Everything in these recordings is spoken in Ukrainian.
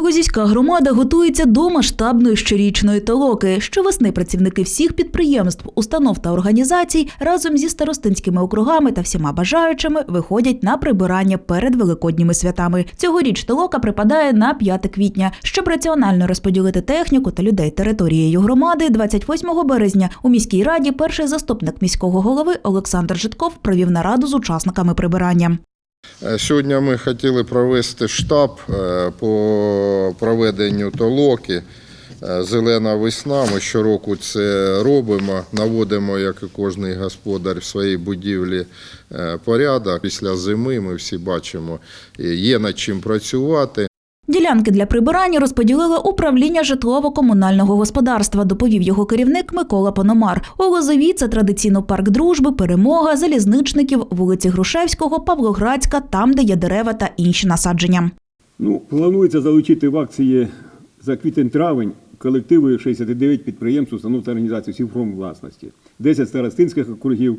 Лозівська громада готується до масштабної щорічної толоки. Щовесни працівники всіх підприємств, установ та організацій разом зі старостинськими округами та всіма бажаючими виходять на прибирання перед великодніми святами. Цьогоріч толока припадає на 5 квітня. Щоб раціонально розподілити техніку та людей територією громади, 28 березня у міській раді перший заступник міського голови Олександр Житков провів нараду з учасниками прибирання. Е, Сьогодні ми хотіли провести штаб е, по проведенню толоки. Е, Зелена весна. Ми щороку це робимо, наводимо, як і кожний господар в своїй будівлі порядок. Після зими ми всі бачимо, є над чим працювати. Ділянки для прибирання розподілило управління житлово-комунального господарства, доповів його керівник Микола Пономар. У Лозові це традиційно парк дружби, перемога, залізничників, вулиці Грушевського, Павлоградська, там, де є дерева та інші насадження. Ну, планується залучити в акції за квітень-травень колективи 69 підприємств, установ та організацій всіх форм власності, 10 старостинських округів,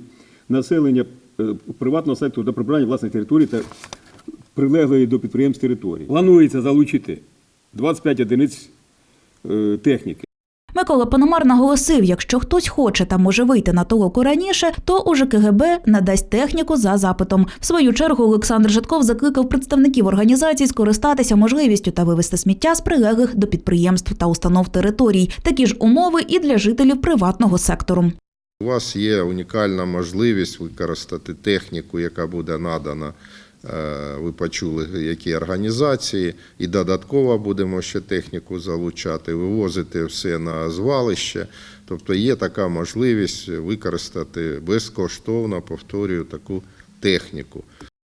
населення е, приватного сектору до прибирання власної території та прилеглої до підприємств території. Планується залучити 25 одиниць е, техніки. Микола Пономар наголосив, якщо хтось хоче та може вийти на толоку раніше, то у ЖКГБ надасть техніку за запитом. В свою чергу Олександр Житков закликав представників організацій скористатися можливістю та вивезти сміття з прилеглих до підприємств та установ територій. Такі ж умови і для жителів приватного сектору. У вас є унікальна можливість використати техніку, яка буде надана. Е, Ви почули, які організації, і додатково будемо ще техніку залучати, вивозити все на звалище. Тобто є така можливість використати безкоштовно, повторюю, таку техніку.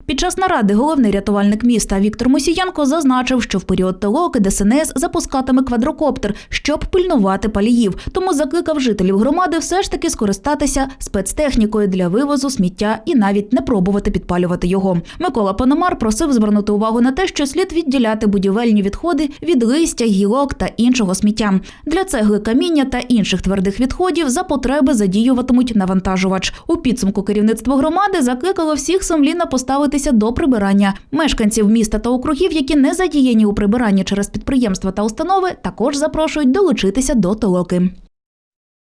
Під час наради головний рятувальник міста Віктор Мосієнко зазначив, що в період толоки ДСНС запускатиме квадрокоптер, щоб пильнувати паліїв. Тому закликав жителів громади все ж таки скористатися спецтехнікою для вивозу сміття і навіть не пробувати підпалювати його. Микола Пономар просив звернути увагу на те, що слід відділяти будівельні відходи від листя, гілок та іншого сміття. Для цегли каміння та інших твердих відходів за потреби задіюватимуть навантажувач. У підсумку керівництво громади закликало всіх сумлінно поставитися до прибирання. Мешканців міста та округів, які не задіяні у прибиранні через підприємства та установи, також запрошують долучитися до толоки.